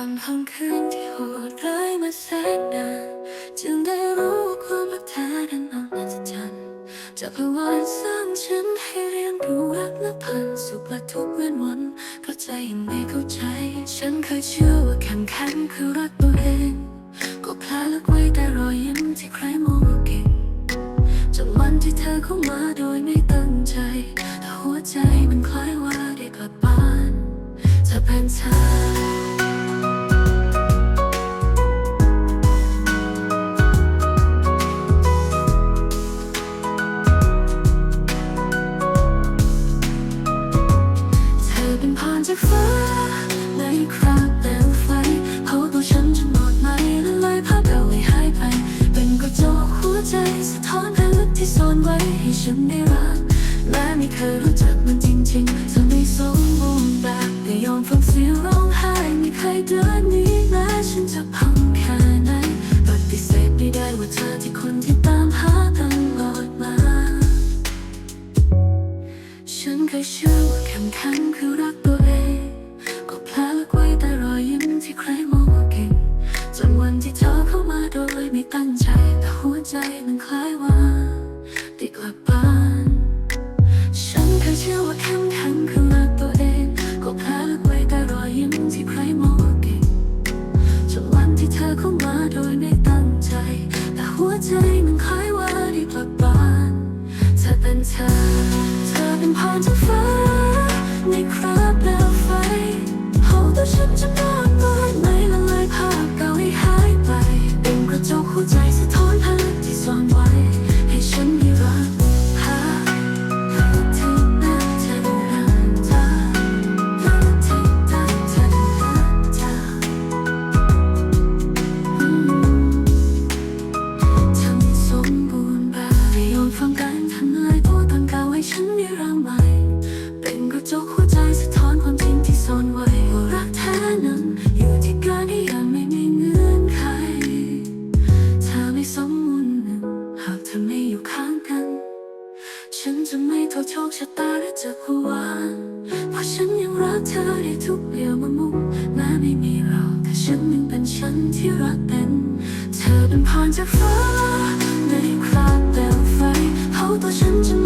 างห้องคืนที่โหดร้ายมาแสนนานจึงได้รู้ความรักแท้นั้นอ่อนอัศจรรย์จักรวาลสร้างฉันให้เรียนรู้รักและพันสุขและทุกเว้นวันเข้าใจยังไม่เข้าใจ ฉันเคยเชื่อว่าแข็งแข็งคือรักตัวเอง ก็พลาดลึกไว้แต่รอยยิ้มที่ใครมองเก่งจนวันที่เธอเข้ามาโดยไม่ตั้งใจแต่หัวใจมันคล้ายว่าได้กลับบ้านจะเป็นเธอ ผ่านจากฟ้าในคราบเปลวไฟเผาตัวฉันจนหมดไหมและลายภาพเก่าให้หายไป เป็นกระจกหัวใจสะท้อนแผลลึกที่ซ่อนไว้ให้ฉันได้รักและไม่เคยรู้จักมันจริงๆ เคยเชื่อว่าเข้มแข็งคือรักตัวเอง จะไม่โทษโชคชะตาหรือจักรวาลเพราะฉันยังรักเธอได้ทุกเรียวมามุกแม้ไม่มีเราแต่ฉันยังเป็นฉันที่รักเป็น เธอเป็นพรจากฟ้าในคราบเปลวไฟเผาตัวฉันจน